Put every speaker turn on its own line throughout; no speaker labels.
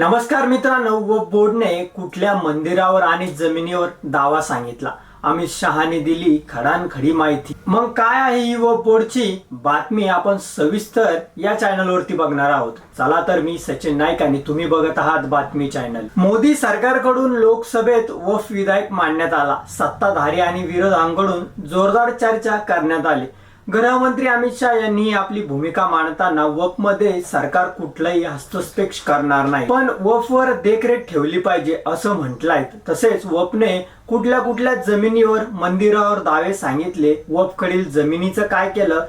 नमस्कार मित्रांनो व बोर्डने कुठल्या मंदिरावर आणि जमिनीवर दावा सांगितला? अमित शहाने दिली खडानखडी माहिती. मग काय आहे ही व बोर्डची बातमी? आपण सविस्तर या चॅनलवरती बघणार आहोत. चला तर मी सचिन नाईक आणि तुम्ही बघत आहात बातमी चॅनल. मोदी सरकारकडून लोकसभेत वफ विधायक मांडण्यात आला. सत्ताधारी आणि विरोधांकडून जोरदार चर्चा करण्यात आली. गृहमंत्री अमित शाह यांनी आपली भूमिका मांडताना वफमध्ये सरकार कुठलाही हस्तक्षेप करणार नाही. पण वफ वर देखरेख ठेवली पाहिजे असं म्हटलंय. तसेच वफने कुठल्या कुठल्या जमिनीवर मंदिरावर दावे सांगितले. वफकडील जमिनीचं काय केलं?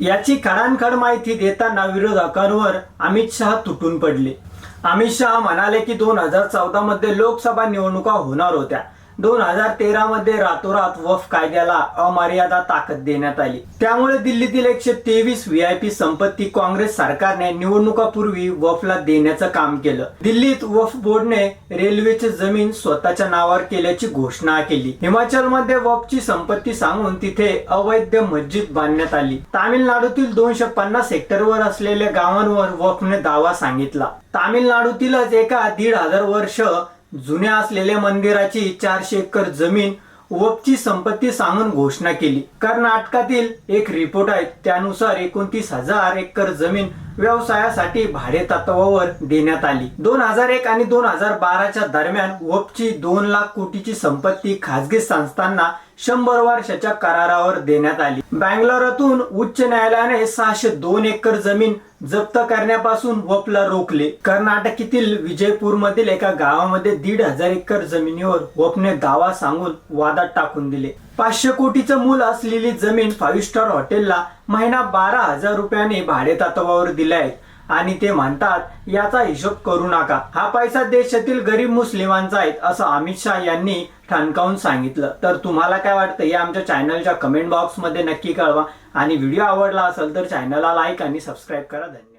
याची खडानखड माहिती देताना विरोधकांवर अमित शहा तुटून पडले. अमित शहा म्हणाले की दोन हजार चौदा मध्ये लोकसभा निवडणुका होणार होत्या. दोन हजार तेरा मध्ये रातोरात वफ कायद्याला अमर्यादा ताकद देण्यात आली. त्यामुळे दिल्लीतील एकशे तेवीस व्हीआयपी संपत्ती काँग्रेस सरकारने निवडणुकापूर्वी वफला देण्याचं काम केलं. दिल्लीत वफ बोर्डने रेल्वेची जमीन स्वतःच्या नावावर केल्याची घोषणा केली. हिमाचलमध्ये वफची संपत्ती सांगून तिथे अवैध मस्जिद बांधण्यात आली. तामिळनाडूतील दोनशे पन्नास हेक्टरवर असलेल्या गावांवर वफने दावा सांगितला. तामिळनाडूतीलच एका दीड हजार वर्ष जुन्या असलेल्या मंदिराची चारशे एकर जमीन वपची संपत्ती सांगून घोषणा केली. कर्नाटकातील एक रिपोर्ट आहे त्यानुसार एकोणतीस हजार एकर जमीन व्यवसायासाठी भाडे तत्वावर देण्यात आली. दोन हजार एक आणि दोन हजार बाराच्या दरम्यान वपची दोन लाख कोटीची संपत्ती खासगी संस्थांना शंभर वर्षाच्या करारावर देण्यात आली. बँगलोरातून उच्च न्यायालयाने सहाशे दोन एकर जमीन जप्त करण्यापासून वपला रोखले. कर्नाटकातील विजयपूर मधील एका गावामध्ये दीड हजार एकर जमिनीवर वपने दावा सांगून वादात टाकून दिले. पाचशे कोटीचं मूल असलेली जमीन फाईव्ह स्टार हॉटेलला महिना बारा हजार रुपयाने भाडे तत्वावर दिले आहेत आणि ते म्हणतात याचा हिशोब करू नका. हा पैसा देशातील गरीब मुस्लिमांचा आहे असं अमित शाह यांनी ठणकावून सांगितलं. तर तुम्हाला काय वाटतं? हे आमच्या चॅनलच्या कमेंट बॉक्समध्ये नक्की कळवा. आणि व्हिडिओ आवडला असेल तर चॅनलला लाईक आणि सबस्क्राईब करा. धन्यवाद.